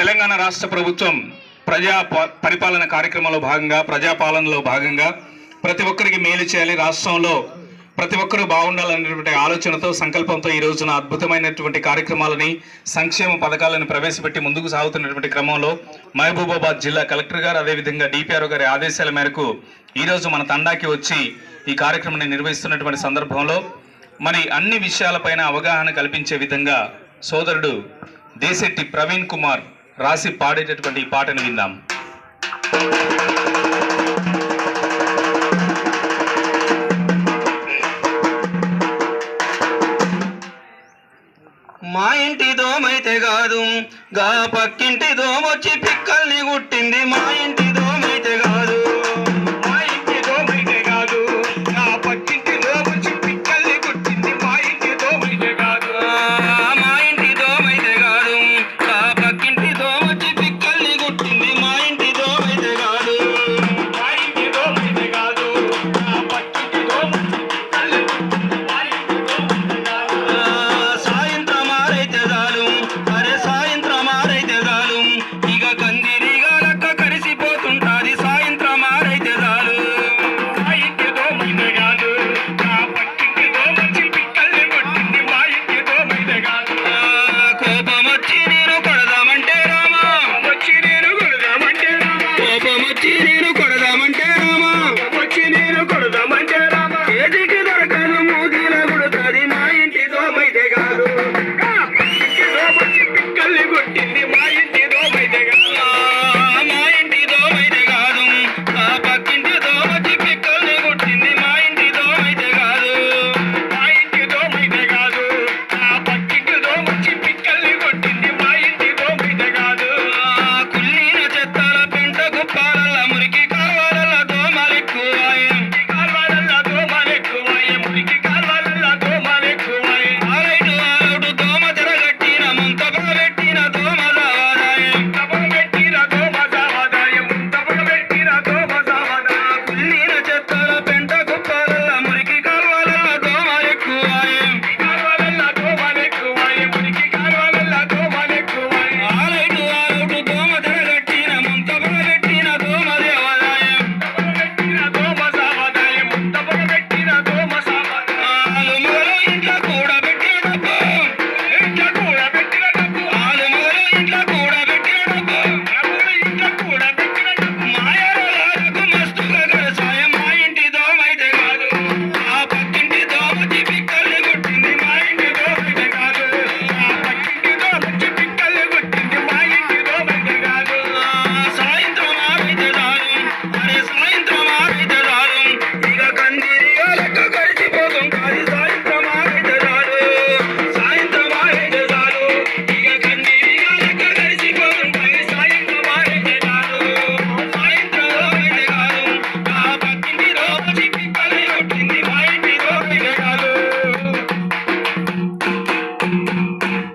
తెలంగాణ రాష్ట్ర ప్రభుత్వం ప్రజా ప- పరిపాలన కార్యక్రమంలో భాగంగా ప్రజాపాలనలో భాగంగా ప్రతి ఒక్కరికి మేలు చేయాలి. రాష్ట్రంలో ప్రతి ఒక్కరూ బాగుండాలనేటువంటి ఆలోచనతో సంకల్పంతో ఈ రోజున అద్భుతమైనటువంటి కార్యక్రమాలని సంక్షేమ పథకాలను ప్రవేశపెట్టి ముందుకు సాగుతున్నటువంటి క్రమంలో మహబూబాబాద్ జిల్లా కలెక్టర్ గారు అదేవిధంగా డిపిఆర్ గారి ఆదేశాల మేరకు ఈరోజు మన తండాకి వచ్చి ఈ కార్యక్రమాన్ని నిర్వహిస్తున్నటువంటి సందర్భంలో మరి అన్ని విషయాలపైన అవగాహన కల్పించే విధంగా సోదరుడు దేశెట్టి ప్రవీణ్ కుమార్ రాసి పాడేటటువంటి ఈ పాటను విందాం. మా ఇంటి దోమైతే కాదు గా పక్కింటి దోమొచ్చి పిక్కల్ని గుట్టింది మా ఇంటి